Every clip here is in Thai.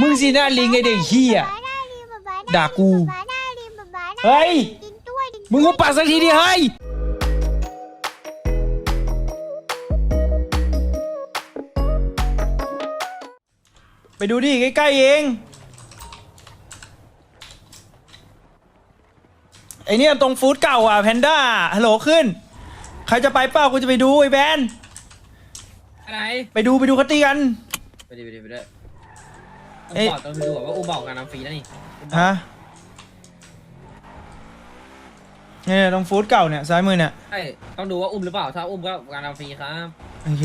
มึงสิหน้าลิงไอเด็กเหี้ยด่ากู เฮ้ย มึงหุบปากสักทีดิเฮ้ยไปดูดิใกล้ๆเองไอเนี่ยตรงฟู้ดเก่าอะแพนด้าฮัลโหลขึ้น ใครจะไปเปล่ากูจะไปดูไอแบนอะไรไปดูไปดูเขาตีกัน ไปดิไปดิไปดิเอ๊ะอุ้มบอกต้องดูว่าอุ้มบอกงานน้ำฟรีนะนี่ฮะเนี่ยตรงฟู้ดเก่าเนี่ยซ้ายมือเนี่ยใช่ต้องดูว่าอุ้มหรือเปล่า ถ้าอุ้มก็งานน้ำฟรีครับ โอเค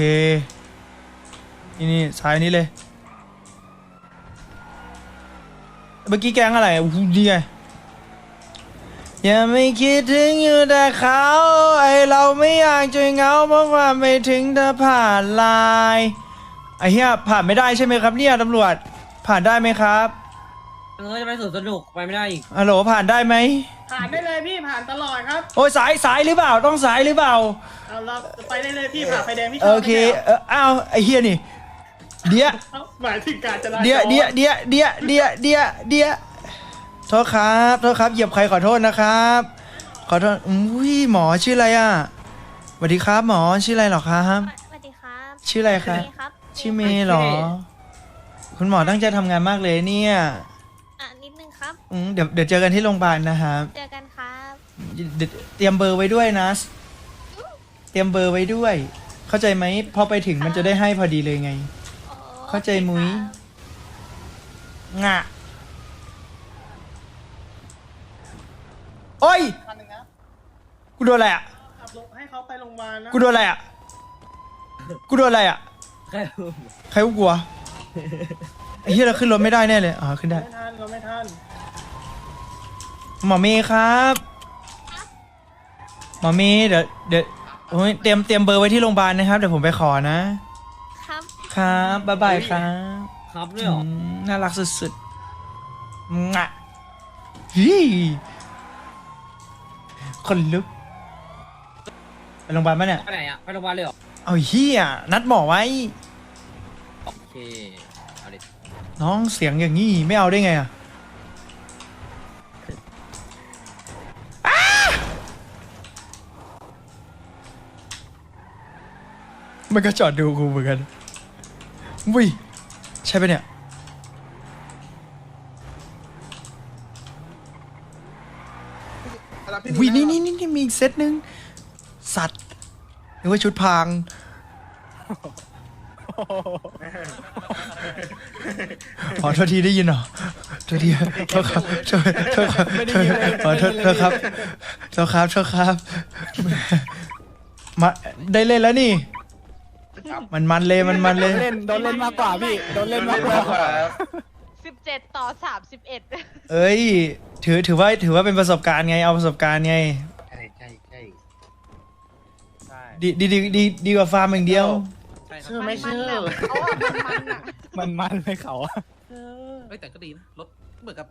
นี่นี่ซ้ายนี้เลย เมื่อกี้แกงอะไรอู้หูดีไงอย่าไม่คิดถึงอยู่แต่เขาไอเราไม่อยากจะเหงาเพราะว่าไม่ถึงเธอผ่านไลายไอเฮียผ่านไม่ได้ใช่ไหมครับเนี่ยตำรวจ ผ่านได้ไหมครับเออจะไปสวนสนุกไปไม่ได้อีกฮัลโหลผ่านได้ไหม ผ่านได้เลยพี่ผ่านตลอดครับโอ้ยสายสายหรือเปล่า ต้องสายหรือเปล่า เอาเราไปได้เลยพี่ผ่าไฟแดงพี่ชโออบเคไม่ใช่หรเอออ้าวไอเฮียนี่ เดียเอ้าหมายถึงการจราจรเดียเดียเดียเดียเดียเดียเดียโทษครับโทษครับเหยียบใครขอโทษนะครับ ขอโทษอุ้ยหมอชื่ออะไรอะสวัสดีครับหมอชื่ออะไรเหรอครับ สวัสดีครับชื่ออะไรครับเมย์ครับชื่อเมย์เหรอ คุณหมอตั้งใจทำงานมากเลยเนี่ย อะนิดนึงครับ อืมเดี๋ยวเดี๋ยวเจอกันที่โรงพยาบาลนะครับเจอกันครับเดี๋ยวเตรียมเบอร์ไว้ด้วยนะ เตรียมเบอร์ไว้ด้วย เข้าใจไหมพอไปถึงมันจะได้ให้พอดีเลยไง โอ้เข้าใจมุ้ย ครับงะโอ้ย คันหนึ่งนะกูโดนอะไรอะ ขับรถให้เขาไปโรงพยาบาลนะกูโดนอะไรอะ กูโดนอะไรอะแค่อุ้มใครกูกลัว ไอ้เหี้ยเราขึ้นรถไม่ได้แน่เลยอ๋อขึ้นได้ ไม่ทันเราไม่ทันหมอเมย์ครับหมอเมย์เดี๋ยวเดี๋ยวโอ้ยเตรียมเตรียมเบอร์ไว้ที่โรงพยาบาลนะครับเดี๋ยวผมไปขอนะ ครับ ครับบ๊ายบายครับครับด้วยเหรออืมน่ารักสุดๆงะฮีคนลุกไปโรงพยาบาลปะเนี่ย ไปไหนอะไปโรงพยาบาลเลยเหรอเอาเฮียนัดหมอไว้ โอเคเอาดิน้องเสียงอย่างนี้ไม่เอาได้ไงอะอ้ามันก็จอดดูกูเหมือนกันวิใช่ปะเนี่ย วินี่นี่นี่นี่มีอีกเซตหนึ่งสัตว์หรือว่าชุดพราง ขอโทษทีได้ยินเหรอโทษทีโทษครับโทษโทษครับขอโทษโทษครับโทษครับโทษครับมาได้เล่นแล้วนี่ มันมันเลยมันมันเลยเล่นโดนเล่นมากกว่าพี่โดนเล่นมากกว่าสิบเจ็ดต่อสามสิบเอ็ดเอ้ย ถือถือว่าถือว่าเป็นประสบการณ์ไงเอาประสบการณ์ไงใช่ใช่ใช่ดีดีดีดีดีกว่าฟาร์มอย่างเดียวเชื่อไม่เชื่อเขาอะมันมันอะมันมันเลยเขาอะเฮ้ยแต่ก็ดีนะรถเหมือนกับ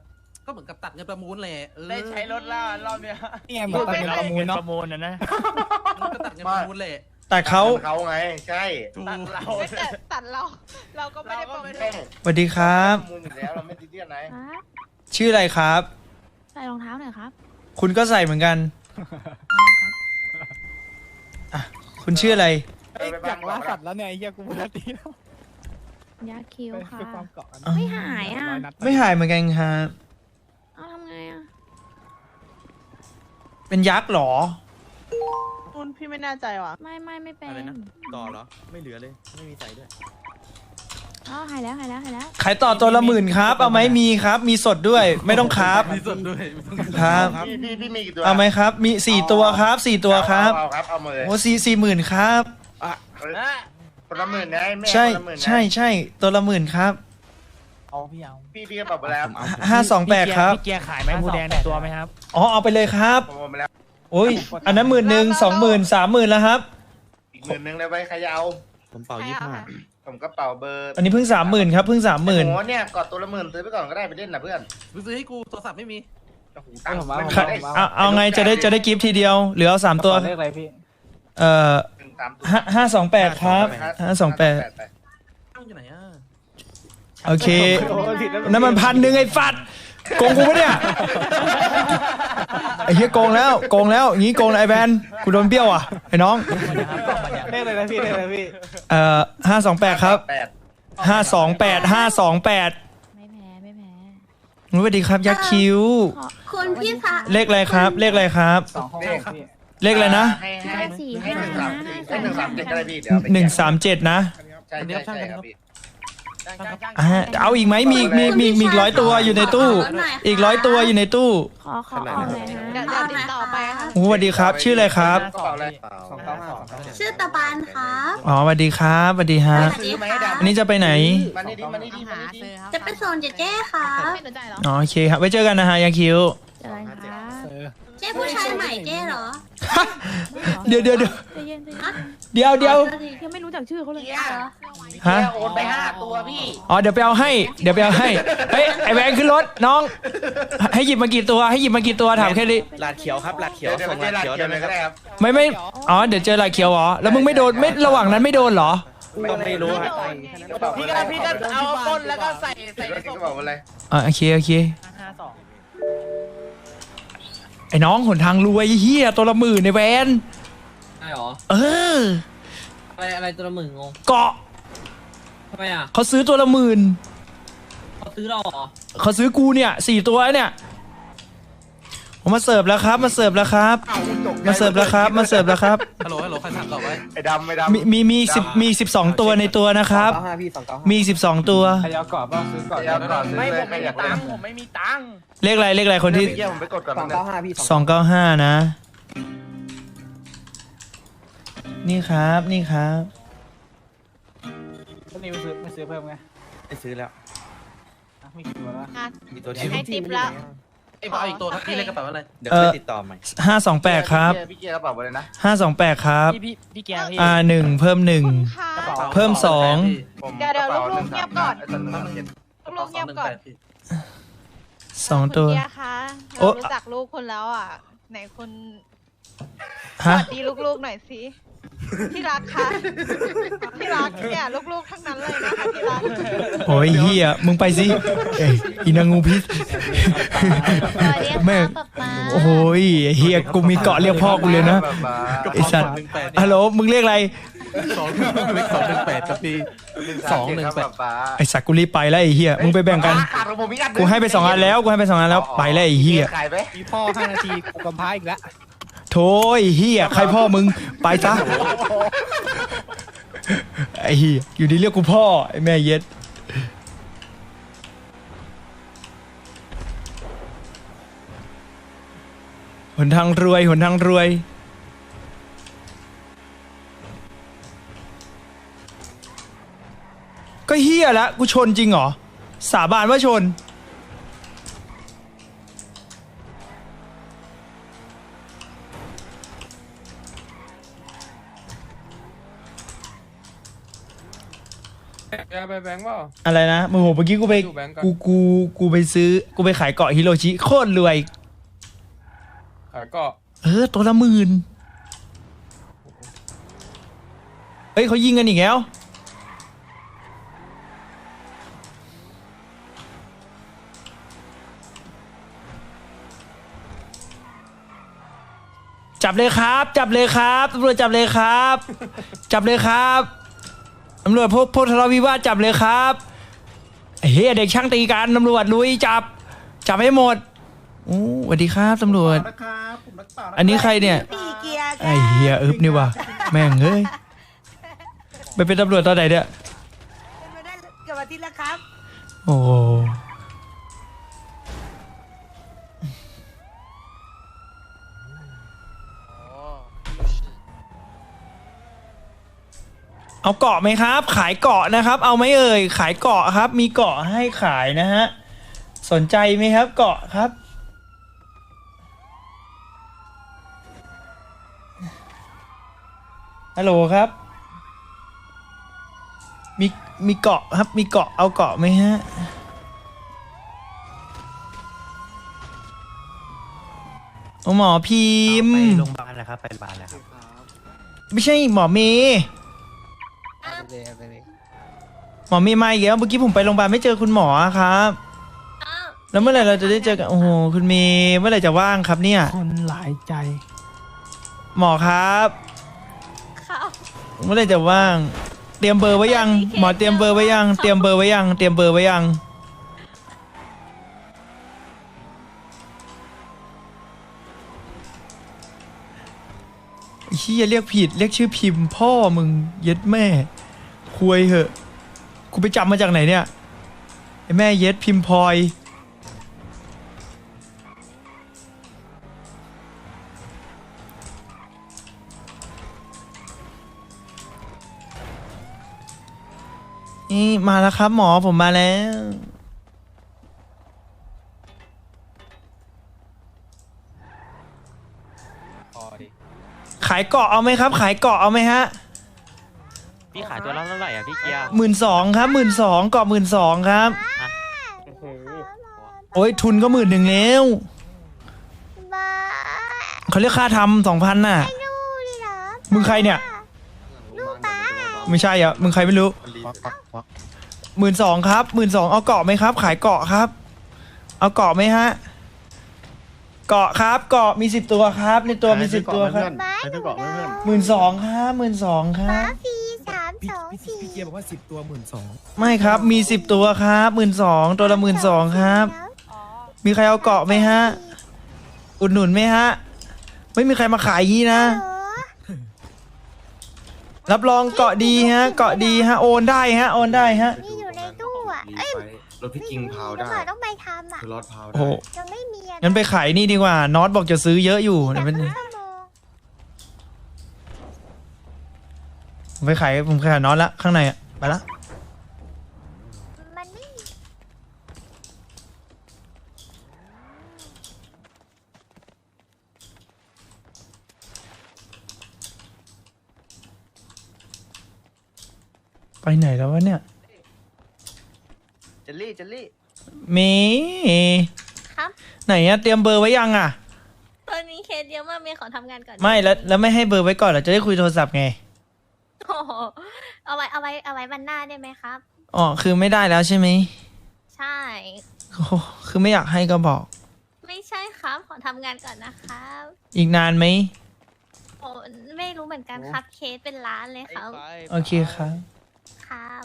ก็เหมือนกับตัดเงินประมูลแหละเออได้ใช้รถล่ารอบเนี้ยนี่ไงเหมือนตอนเป็นประมูลเนาะมันก็ตัดเงินประมูลแหละแต่เขาเขาไงใช่ตัดเราเฮ้ยแต่ตัดเรา เราก็ไม่เราได้ก็ประไม่มูลต้องสวัสดีครับมูลอยู่แล้วเราไม่ติดเตียนไหนชื่ออะไรครับ ใส่รองเท้าหน่อยครับคุณก็ใส่เหมือนกัน อะ คุณชื่ออะไร เอ้ยอยากล่าสัตว์แล้วเนี่ยไอ้เฮียกูปกติแล้วยาคิ้วค่ะเพื่อความเกาะกันอ๋อไม่หายอะ ร้อยนัดไม่หายเหมือนกันครับเอาทำไงอะ เป็นยักษ์เหรอคุณพี่ไม่แน่ใจว่ะ ไม่ไม่ไม่เป็นอะไรนะ ต่อเหรอ ไม่เหลือเลย ไม่มีใส่ด้วย อ๋อหายแล้วหายแล้วหายแล้ว ขายต่อตัวละหมื่นครับ เอาไหมมีครับ มีสดด้วย ไม่ต้องครับ มีส่วนด้วยไม่ต้องครับ พี่พี่พี่มีกี่ตัวเอาไหมครับ มีสี่ตัวครับสี่ตัวครับ เอาครับเอามือโอ้สี่สี่หมื่นครับ คนละหมื่นนะแม่ใช่คนละหมื่นนะใช่ใช่ตัวละหมื่นครับเอาพี่เอาพี่พี่กระเป๋าไปแล้วห้าสองแปดครับพี่เกียร์ขายไหมผู้แดงในตัวไหมครับ อ๋อเอาไปเลยครับผมโอนไปแล้วโอ้ยอันนั้นหมื่นหนึ่งสองหมื่นสามหมื่นแล้วครับ อีกหมื่นหนึงเลยไว้ใครจะเอาผมเป่าใครยี่เอาห้าค่ะผมกระเป๋าเบอร์อันนี้เพิ่งสามหมื่นครับเพิ่งสามหมื่นโอ้เนี่ยกอดตัวละหมื่นซื้อไปก่อนก็ได้ไปเล่นนะเพื่อนไปซื้อให้กูโทรศัพท์ไม่มีโอ้โหตังค์ผมเอาไม่มีครับได้เอาเอาไงจะได้จะได้กิฟต์ทีเดียวเหลือเอาสามตัว เลขอะไรพี่เอ่อหนึ่ง สามตัวห้าห้าสองแปดครับห้าสองแปดไปตั้งอยู่ไหนอะโอเคโอ้ผิดแล้วนั่นมันพันหนึ่งไอ้ฟัดโกงกูปะเนี่ยไอ้เฮียโกงแล้วโกงแล้วอย่างงี้โกงไอ้แบนกูโดนเบี้ยวอะไอ้น้องเลขเลยนะพี่เลขเลยนะพี่เอ่อห้าสองแปดครับแปดห้าสองแปดห้าสองแปดไม่แพ้ไม่แพ้สวัสดีครับยักษ์คิ้วขอคุณพี่คะเลขอะไรครับ เลขอะไรครับสองห้องพี่ เลขอะไรนะให้ให้ห้าสี่ให้ห้าหนึ่งสามห้าให้สหอนึ่งงสามเจ็ดก็ได้พี่เดี๋ยวเอาไปหนึ่งแจกสามเจ็ดนะใช่ใช่ใช่ครับพี่ อะเอาอีกไหมมีมีมีมีอีกร้อยตัวอยู่ในตู้ อีกร้อยตัวอยู่ในตู้ขอขอขอหน่อยเดี๋ยวฮะเดี๋ยวติดต่อไปค่ะ โอ้สวัสดีครับ ชื่ออะไรครับกระเป๋าอะไรสองเก้าห้าสองเก้าห้าชื่อตะบานครับ อ๋อสวัสดีครับสวัสดีฮะสวัสดีค่ะอันนี้จะไปไหนมานี่ดิมานี่ดิมานี่ดิจะไปส่งเจเจ้ครับไม่สนใจเหรออ๋อโอเคครับไว้เจอกันนะฮะยักษ์คิ้วเจอกันค่ะ เออเจ้ผู้ชายใหม่เจ้เหรอเดี๋ยวเดี๋ยวเดี๋ยวใจเย็นใจเย็นเดี๋ยวเดี๋ยวยังไม่รู้จักชื่อเขาเลยฮะโอนไปห้าตัวพี่ อ๋อเดี๋ยวไปเอาให้ เดี๋ยวไปเอาให้ เฮ้ยไอแบงค์ขึ้นรถน้อง ให้หยิบมากี่ตัว ให้หยิบมากี่ตัวถามแค่นี้ลาดเขียวครับลาดเขีเดี๋ยยววเดี๋ยวส่ไปงเจลาอดหลักเขียวเขียวได้เลไหมยคก็รับได้ครับไม่ไม่อ๋อเดี๋ยวเจอลายเขียวเหรอแล้วมึงไม่โดนไม่ระหว่างนั้นไม่โดนเหรอ ก็ไม่รู้ฮะกระเป๋าพี่อะไรก็พี่ก็เอาต้นแล้วก็ใส่ใส่กระเป๋าอะไรอะโอเคโอเค ห้าสอง ไอ้น้องหนทางรวยเฮียตัวละหมื่นในแวนใช่หรอ เออ อะไรอะไรตัวละหมื่นงง เกาะทำไมอะเขาซื้อตัวละหมื่นเขาซื้อเราเหรอเขาซื้อกูเนี่ยสี่ตัวเนี่ยผ มมาเสิร์ฟแล้วครับ มาเสิร์ฟแล้วครับ มาเสิร์ฟแล้วครับ มาเสิร์ฟแล้วครับ ฮัลโหลฮัลโหลใครสั่งต่อไว้ไอ้ดำไอ้ดมีมีมีสิบมีสิบสองตัวในตัวนะครับ มีสิบสองตัวใครเอากรอบบ้างซื้อำก่อนเดี๋ยวก่อนไม่ผมไม่อยากเล่นผมไม่มีตังค์เลขอะไรเลขอะไรคนที่เมื่อกี้ผมไปกดก่อนนะเนี่ยสองเก้าห้านะ นี่ครับนี่ครับก็นี่ไม่ซื้อไม่ซื้อเพิ่มไงไม่ซื้อแล้วอะมีกี่ตัวแล้วอะมีตัวเดียวให้ติปแล้ว ไอ้บอลอีกตัวครับพี่เล่นกระเป๋าอะไร เดี๋ยวค่อยติดต่อใหม่ห้าสองแปดครับพี่เกียร์กระเป๋าอะไรนะห้าสองแปดครับ พี่พี่พี่แกพี่อ่าหนึ่งเพิ่มหนึ่ง คุณคะ เพิ่มสอง ผมเดี๋ยวเดี๋ยวกระป๋าลูกๆเงียบก่อนไอ้ตัวหนึ่งสามเจ็ดลูกๆเงียบก่อนสองตัว คุณเกียร์คะโอ๊ะ เรารู้จักลูกคุณแล้วอะ ไหนคุณสฮะวัสดีลูกๆหน่อยสิ ที่รักคะที่รักเนี่ยลูกๆทั้งนั้นเลยนะคะที่รักโอ้ยเฮียมึงไปสิเอ้ยอีนางงูพิษ สวัสดีแม่ ค่ะป๊าป๊าโอ้ยเฮียกูมีเกาะเรียกพ่อกูเลยนะ ไอสัตว์ฮัลโหลมึงเรียกอะไร สองหนึ่งสองหนึ่งแปดครับพี่สองหนึ่งแปดไอสัตว์กูรีบไปแล้วไอเฮียมึงไปแบ่งกันขาดของผมอีกอันนึ่กูให้ไปสองอันแล้ว กูให้ไปสองอันแล้ว ไปแล้วไอเฮียขายไหมมีพ่อห้านาทีกูกำพร้าอีกแล้ว โถไอเฮียใครพ่อมึงไปซะไอเฮียอยู่ดีเรียกกูพ่อไอแม่เย็ดหนทางรวยหนทางรวยก็เฮียละกูชนจริงเหรอ สาบานว่าชน แบงค์เปล่า อะไรนะโมโหเมื่อกี้กูไปดูแบงก์ก่อน กูกูกูไปซื้อกูไปขายเกาะฮิโรชิโคตรรวย ขายก็เออตัวละหมื่นเฮ้ยเขายิงกันอีกแล้ว จับเลยครับ จับเลยครับตำรวจจับเลยครับ จับเลยครับ ตำรวจพวกพวกทะเลาะวิวาทจับเลยครับไอ้เฮียเด็กช่างตีกันตำรวจลุยจับ จับให้หมดอู้สวัสดีครับตำรวจ นะครับผมรักต่อนะอันนี้ใครเนี่ย ปีเกียร์ไอ้เฮียอึบนี่วะแม่งเอ้ยไปเป็นตำรวจตอนไหนเนี่ยเป็นมาได้เกือบอาทิตย์แล้วครับ โอ้โห เอาเกาะไหมครับ ขายเกาะนะครับ เอาไหมเอ่ยขายเกาะครับ มีเกาะให้ขายนะฮะสนใจไหมครับเกาะครับ ฮัลโหลครับ มีมีเกาะครับ มีเกาะเอาเกาะไหมฮะโอ้หมอพิมพ์โรงพยาบาลนะครับไปโรงพยาบาลนะครับ ไม่ใช่หมอเมย์ หมอมีมาอีกแล้วเมื่อกี้ผมไปโรงพยาบาลไม่เจอคุณหมอครับแล้วเมื่อไหร่เราจะได้เจอกันโอ้โหคุณเมย์เมื่อไหร่จะว่างครับเนี่ย คนหลายใจ หมอครับ ครับ เมื่อไหร่จะว่าง เตรียมเบอร์ไว้ยัง หมอเตรียมเบอร์ไว้ยัง เตรียมเบอร์ไว้ยัง เตรียมเบอร์ไว้ยังเฮียเรียกผิด เรียกชื่อพิมพ์พ่อมึงเย็ดแม่ คุยเหอะกูไปจำมาจากไหนเนี่ยไอแม่เย็ดพิมพ์พลอยนี่มาแล้วครับ หมอผมมาแล้ว ขายเกาะเอาไหมครับ ขายเกาะเอาไหมฮะ พี่ขายตัวละเท่าไหร่อะพี่เกียร์หมื่นสองครับหมื่นสองเกาะหมื่นสองครับโอ้ยทุนก็หมื่นหนึ่งแล้วบ้าเขาเรียกค่าทำสองพันน่ะลูกเลยเหรอมึงใครเนี่ย ลูกป้าไม่ใช่อะมึงใครไม่รู้หมื่นสองครับหมื่นสองเอาเกาะไหมครับ ขายเกาะครับ เอาเกาะไหมฮะ เกาะครับเกาะมีสิบตัวครับ ในตัวมีสิบตัวครับบ้าหนูแล้วหมื่นสองครับหมื่นสองครัป้าบสี่สามส องสี่พี่เกียร์บอกว่าสิบตัวหมื่นสองไม่ครับมีสิบตัวครับหมื่นสองตัวละหมื่นสองครับอ๋อมีใครเอาเกาะไหมฮะ อุดหนุนไหมฮะ ไม่มีใครมาขายอย่างนี้นะโอ้รับรองเกาะดีฮะ เกาะดีฮะโอนได้ฮะโอนได้ฮะ มีอยู่ในตู้อะเอ้ยรถพี่กิงพาวไม่ได้มีต้องไปทำอะคือรถพาวโอ้ได้โหยังไม่มีอะงั้นไปขายนี่ดีกว่าน็อตบอกจะซื้อเยอะอยู่เดี๋ยวเป็นชั่วโมง ผมไปขายผมขายน็อตละข้างในอะไปละมันไม่มีไปไหนแล้ววะเนี่ยเจลลี่เจลลี่เมย์ครับ ไหนอะเตรียมเบอร์ไว้ยังอะตอนนี้เคสเยอะมากเมย์ขอทำงานก่อน ไม่แล้วแล้วไม่ให้เบอร์ไว้ก่อนเหรอจะได้คุยโทรศัพท์ไงโอ้โห เอาไว้เอาไว้เอาไว้วันหน้าได้ไหมครับ อ๋อคือไม่ได้แล้วใช่ไหมใช่ โอ้โหคือไม่อยากให้ก็บอก ไม่ใช่ครับ ขอทำงานก่อนนะครับ อีกนานไหมโอ้ไม่รู้เหมือนกันครับเคสเป็นล้านเลยครับ โอเคครับ ครับ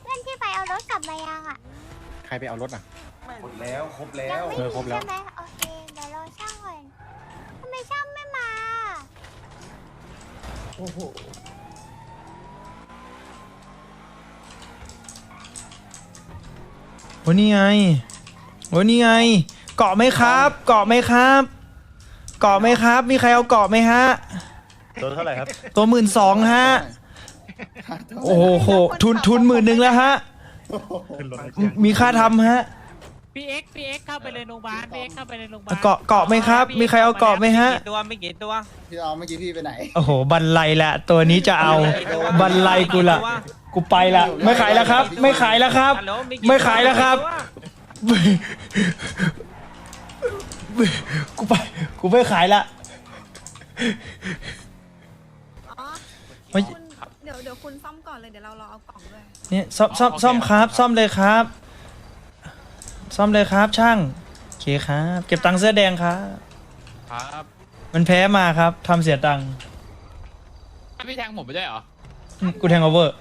เพื่อนที่ไปเอารถกลับมายังอะ ใครไปเอารถอะครบแล้วครบแล้ยังว ไม่เออมีครบแล้ว ใช่ไหมโอเค เดี๋ยวรอช่างก่อนทำไมช่างไม่มา โอ้โหโอ้นี่ไงโอ้นี่ไง เกาะไหมครับ เกาะไหมครับ เกาะไหมครับ มีใครเอาเกาะไหมฮะ ตัวเท่าไหร่ครับ ตัวหมื่นสองฮะ โอ้โห ทุนทุนหมื่นหนึ่งแล้วฮะ ขึ้นรถ มีค่าทำฮะ พี่เอ็กพี่เอ็กเข้าไปในโรงพยาบาลพี่เอ็กเข้าไปในโรงพยาบาลเกาะเกาะไหมครับ มีใครเอาเกาะไหมฮะ ตัวไม่กี่ตัวพี่เอาเมื่อกี้พี่ไปไหน โอ้โห บันไลแหละตัวนี้จะเอา บันไลกูละ กูไปละ ไม่ขายแล้วครับ ไม่ขายแล้วครับไม่ขายแล้วครับ กูไป กูไม่ขายละ อ๋อไม่ คุณเดี๋ยวเดี๋ยวคุณซ่อมก่อนเลยเดี๋ยวเรารอเอากล่องด้วย เนี่ยซ่อมซ่อมซ่อมครับ ซ่อมเลยครับ ซ่อมเลยครับช่างโอเคครับ เก็บตังค์เสื้อแดงครับครับมันแพ้มาครับทำเสียตังค์พี่แทงผมไปด้วยเหรออืมกูแทงโอเวอร์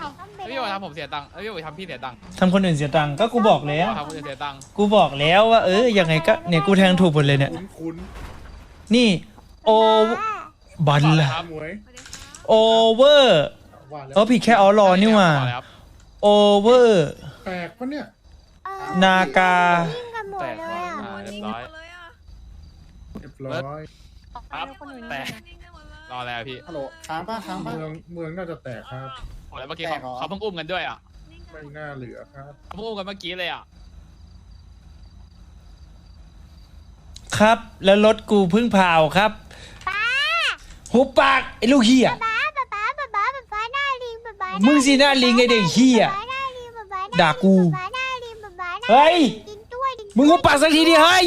ต้องไปพี่บอกทำผมเสียตังค์พี่บอกทำพี่เสียตังค์ทำคนอื่นเสียตังค์ก็กูบอกแล้ว ทำคนอื่นเสียตังค์กูบอกแล้วว่าเออยังไงก็เนี่ยกูแทงถูกหมดเลยเนี่ย คุ้นนี่โอบันต่อเลยละครับๆหมวยโอเวอร์ว่าแล้วเออผิดแค่ออรอนี่หว่า ต่อเลยครับโอเวอร์ แปลกปะเนี่ยเออ นากา วิ่งกันหมดแตกเลยอะอ่าเรียบร้อยเลยอะเรียบร้อยครับแต่ รอแล้วพี่ฮัลโหลค้างป้าค้างป้า เมืองเมืองน่าจะแตกครับ โอ้แล้วเมื่อกี้เขาแตกเหรอ เขาเพิ่งอุ้มกันด้วยอะไม่น่าเหลือครับ เขาเพิ่งอุ้มกันเมื่อกี้เลยอะครับ แล้วรถกูเพิ่งเผาครับหุบปากไอ้ลูกเฮียป๊าป๊าป๊าป๊าป๊าป๊าป๊าหน้าลิงป๊าป๊ามึงสิหน้าลิงไอ้เด็กเหี้ยป๊าหน้าลิงป๊าป๊าหน้าลิงด่ากู ป๊าหน้าลิงป๊าป๊าหน้าลิง เฮ้ยกินด้วยกินมึงหุบปากสักทีดิเฮ้ย